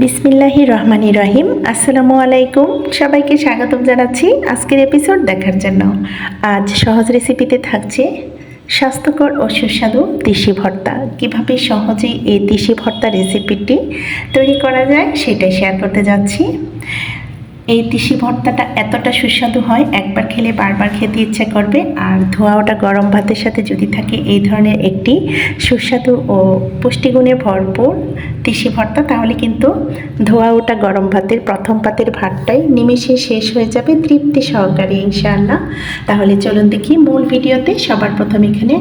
বিসমিল্লাহি রহমানি রহিম। আসসালামু আলাইকুম। সবাইকে স্বাগতম জানাচ্ছি আজকের এপিসোড দেখার জন্য। আজ সহজ রেসিপিতে থাকছে স্বাস্থ্যকর ও সুস্বাদু তিসি ভর্তা। কীভাবে সহজে এই তিসি ভর্তা রেসিপিটি তৈরি করা যায় সেটাই শেয়ার করতে যাচ্ছি। এই তিসি ভর্তাটা এতটা সুস্বাদু হয়, একবার খেলে বারবার খেতে ইচ্ছে করবে। আর ধোয়া ওটা গরম ভাতের সাথে যদি থাকে, এই ধরনের একটি সুস্বাদু ও পুষ্টিগুণে ভরপুর তিসি ভর্তা, তাহলে কিন্তু ধোয়া ওটা গরম ভাতের প্রথম পাতের ভাতটাই নিমেষে শেষ হয়ে যাবে। তৃপ্তি সহকারে, ইনশাআল্লাহ। তাহলে চলুন দেখি মূল ভিডিওতে। সবার প্রথম এখানে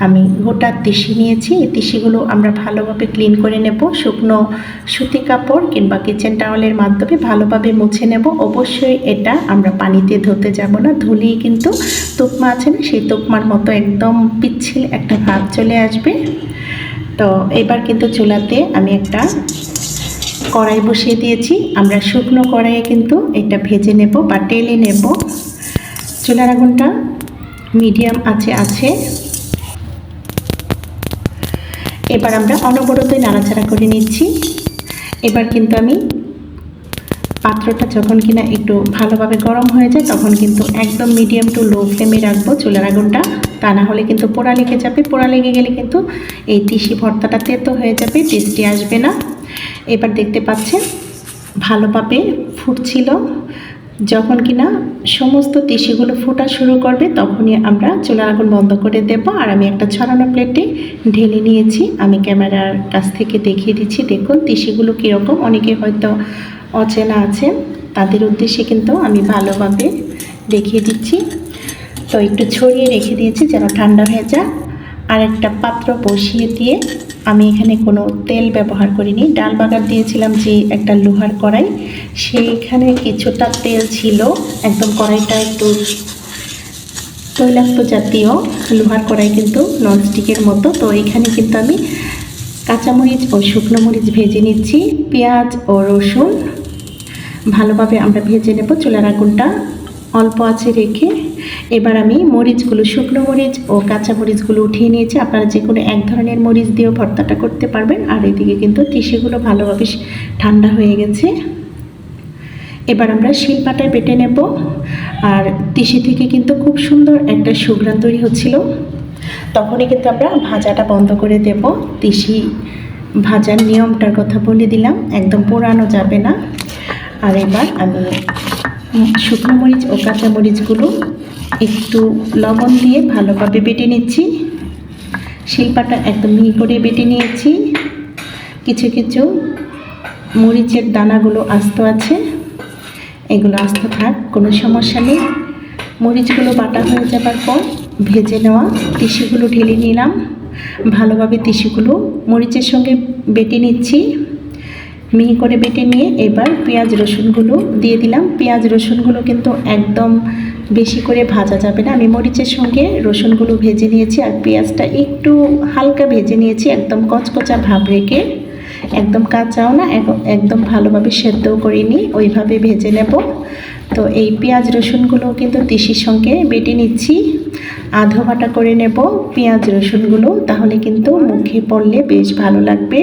আমি গোটা তিসি নিয়েছি। এই তিসিগুলো আমরা ভালোভাবে ক্লিন করে নেব। শুকনো সুতি কাপড় কিংবা কিচেন টাওয়ালের মাধ্যমে ভালোভাবে মুছে নেব। অবশ্যই এটা আমরা পানিতে ধুতে যাব না। ধুলেই কিন্তু তুকমা আছে না? সেই তুকমার মতো একদম পিচ্ছিল একটা ভাব চলে আসবে। তো এবার কিন্তু চুলাতে আমি একটা কড়াই বসিয়ে দিয়েছি। আমরা শুকনো কড়াইয়ে কিন্তু এটা ভেজে নেব বা টেলে নেব। চুলার আগুনটা মিডিয়াম আছে আছে। এবার আমরা অনবরতই নাড়াচাড়া করে নিচ্ছি। এবার কিন্তু আমি পাত্রটা যখন কিনা একটু ভালোভাবে গরম হয়ে যায়, তখন কিন্তু একদম মিডিয়াম টু লো ফ্লেমে রাখব চুলার আগুনটা। তা না হলে কিন্তু পোড়া লেগে যাবে। পোড়া লেগে গেলে কিন্তু এই তিসি ভর্তাটা তেতো হয়ে যাবে, টেস্টি আসবে না। এবার দেখতে পাচ্ছেন, ভালোভাবে ফুটছিল। যখন কিনা সমস্ত তিসিগুলো ফোটা শুরু করবে, তখনই আমরা চুলার আগুন বন্ধ করে দেব। আর আমি একটা ছড়ানো প্লেটে ঢেলে নিয়েছি। আমি ক্যামেরার কাছ থেকে দেখিয়ে দিচ্ছি। দেখুন, তিসিগুলো কীরকম। অনেকে হয়তো অচেনা আছে, তাদের উদ্দেশ্যে কিন্তু আমি ভালোভাবে দেখিয়ে দিচ্ছি। তো একটু ছড়িয়ে রেখে দিয়েছি, যেন ঠান্ডা হয়ে যায় আর একটা পাত্র বসিয়ে দিয়ে আমি এখানে কোনো তেল ব্যবহার করিনি। ডাল বাগার দিয়েছিলাম যে একটা লোহার কড়াই, সেইখানে কিছুটা তেল ছিল, একদম কড়াইটা একটু তৈলাক্ত জাতীয় লোহার কড়াই কিন্তু ননস্টিকের মতো। তো এখানে কিন্তু আমি কাঁচামরিচ ও শুকনো মরিচ ভেজে নিচ্ছি, পেঁয়াজ ও রসুন। ভালোভাবে আমরা ভেজে নেব চুলার আগুনটা। অল্প আছে রেখে এবার আমি মরিচগুলো, শুকনো মরিচ ও কাঁচা মরিচগুলো উঠিয়ে নিয়েছি। আপনারা যে কোনো এক ধরনের মরিচ দিয়েও ভর্তাটা করতে পারবেন। আর এদিকে কিন্তু তিসিগুলো ভালোভাবে ঠান্ডা হয়ে গেছে। এবার আমরা শিলপাটায় বেটে নেব। আর তিসি থেকে কিন্তু খুব সুন্দর একটা সুঘ্রাণ তৈরি হচ্ছিল। তখনই কিন্তু আমরা ভাজাটা বন্ধ করে দেব। তিসি ভাজার নিয়মটার কথা বলে দিলাম। একদম পোড়ানো যাবে না। আর এবার আমি শুকনো মরিচ ও কাঁচা মরিচগুলো একটু লবণ দিয়ে ভালোভাবে বেটে নিচ্ছি। শিল্পাটা একদম মিহি করে বেটে নিয়েছি। কিছু কিছু মরিচের দানাগুলো আস্ত আছে। এগুলো আস্ত থাক, কোনো সমস্যা নেই। মরিচগুলো বাটা হয়ে যাবার পর ভেজে নেওয়া তিসিগুলো ঢেলে নিলাম। ভালোভাবে তিসিগুলো মরিচের সঙ্গে বেটে নিচ্ছি। মিহি করে বেটে নিয়ে এবার পেঁয়াজ রসুনগুলো দিয়ে দিলাম। পেঁয়াজ রসুনগুলো কিন্তু একদম বেশি করে ভাজা যাবে না। আমি মরিচের সঙ্গে রসুনগুলো ভেজে নিয়েছি আর পেঁয়াজটা একটু হালকা ভেজে নিয়েছি, একদম কচকচা ভাব রেখে। একদম কাঁচাও না একদম ভালোভাবে সেদ্ধও করিনি ওইভাবে ভেজে নেব। তো এই পেঁয়াজ রসুনগুলো কিন্তু তিসির সঙ্গে বেটে নিচ্ছি। আধো বাটা করে নেব পেঁয়াজ রসুনগুলো, তাহলে কিন্তু মুখে পড়লে বেশ ভালো লাগবে।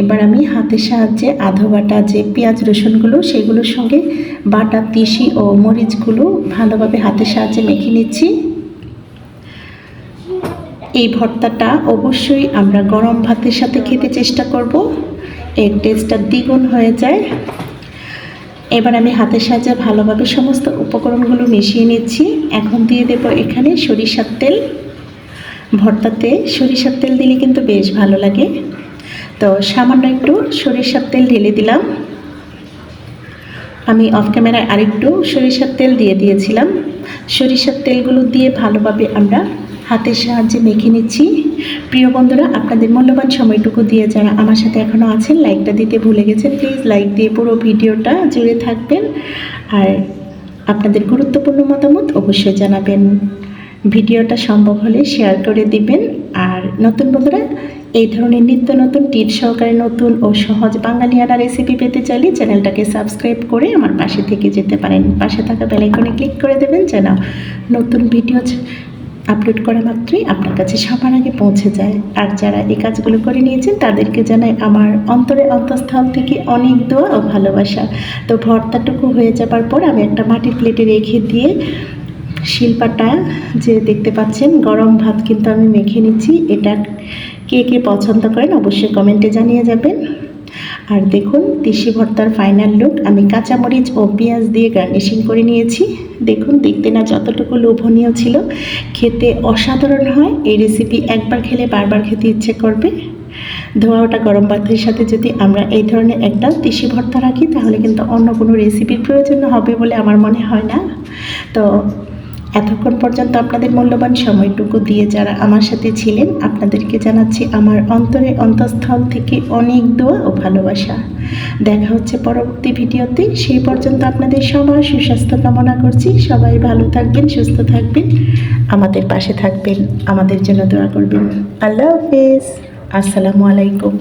এবার আমি হাতের সাহায্যে আধো বাটা যে পেঁয়াজ রসুনগুলো, সেগুলোর সঙ্গে বাটা তিসি ও মরিচগুলো ভালোভাবে হাতের সাহায্যে মেখে নিচ্ছি। এই ভর্তাটা অবশ্যই আমরা গরম ভাতের সাথে খেতে চেষ্টা করব। এর টেস্টটা দ্বিগুণ হয়ে যায়। এবার আমি হাতের সাহায্যে ভালোভাবে সমস্ত উপকরণগুলো মিশিয়ে নিচ্ছি। এখন দিয়ে দেব এখানে সরিষার তেল। ভর্তাতে সরিষার তেল দিলে কিন্তু বেশ ভালো লাগে। তো সামান্য একটু সরিষার তেল ঢেলে দিলাম। আমি অফ ক্যামেরায় আরেকটু সরিষার তেল দিয়ে দিয়েছিলাম। সরিষার তেলগুলো দিয়ে ভালোভাবে আমরা হাতের সাহায্যে মেখে নিচ্ছি। প্রিয় বন্ধুরা, আপনাদের মূল্যবান সময়টুকু দিয়ে যারা আমার সাথে এখনও আছেন লাইকটা দিতে ভুলে গেছেন প্লিজ লাইক দিয়ে পুরো ভিডিওটা জুড়ে থাকবেন। আর আপনাদের গুরুত্বপূর্ণ মতামত অবশ্যই জানাবেন। ভিডিওটা সম্ভব হলে শেয়ার করে দিবেন। আর নতুন বন্ধুরা, এই ধরনের নিত্য নতুন টিপস সহকারে নতুন ও সহজ বাঙালিয়ানা রেসিপি পেতে চাইলে চ্যানেলটাকে সাবস্ক্রাইব করে আমার পাশে থেকে যেতে পারেন। পাশে থাকা বেলাইকনে ক্লিক করে দেবেন যেন নতুন ভিডিও আপলোড করা মাত্রই আপনার কাছে সবার আগে পৌঁছে যায়। আর যারা এই কাজগুলো করে নিয়েছেন, তাদেরকে জানাই আমার অন্তরে অন্তঃস্থল থেকে অনেক দোয়া ও ভালোবাসা। তো ভর্তাটুকু হয়ে যাবার পর আমি একটা মাটির প্লেটে রেখে দিয়ে শিল্পাটা যে দেখতে পাচ্ছেন, গরম ভাত কিন্তু আমি মেখে নিচ্ছি। এটা কে কে পছন্দ করেন অবশ্যই কমেন্টে জানিয়ে যাবেন। আর দেখুন, তিসি ভর্তার ফাইনাল লুক আমি কাঁচামরিচ ও পেঁয়াজ দিয়ে গার্নিশিং করে নিয়েছি। দেখুন, দেখতে না যতটুকু লোভনীয় ছিল, খেতে অসাধারণ হয়। এই রেসিপি একবার খেলে বারবার খেতে ইচ্ছে করবে। ধোয়া ওটা গরম ভাতের সাথে যদি আমরা এই ধরনের একটা তিসি ভর্তা রাখি, তাহলে কিন্তু অন্য কোনো রেসিপির প্রয়োজন হবে বলে আমার মনে হয় না। তো এতক্ষণ পর্যন্ত আপনাদের মূল্যবান সময়টুকু দিয়ে যারা আমার সাথে ছিলেন, আপনাদেরকে জানাচ্ছি আমার অন্তরে অন্তঃস্থল থেকে অনেক দোয়া ও ভালোবাসা। দেখা হচ্ছে পরবর্তী ভিডিওতে। সেই পর্যন্ত আপনাদের সবার সুস্বাস্থ্য কামনা করছি। সবাই ভালো থাকবেন, সুস্থ থাকবেন, আমাদের পাশে থাকবেন, আমাদের জন্য দোয়া করবেন। আল্লাহ হাফেজ। আসসালামু আলাইকুম।